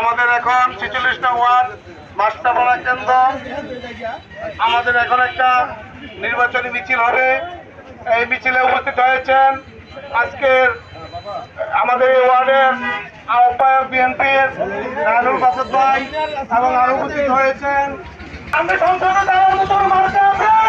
আমাদের এখন ছেচল্লিশটা ওয়ার্ড মাস্টারপাড়া কেন্দ্র আমাদের এখন একটা নির্বাচনী মিছিল হবে। এই মিছিলে উপস্থিত হয়েছেন আজকের আমাদের এই ওয়ার্ডের আহ্বায়ক বিএনপির রাহুল বাসদ ভাই এবং আরও উপস্থিত হয়েছেন আমি সংসদে যাওয়ার মতো মার্কা আছে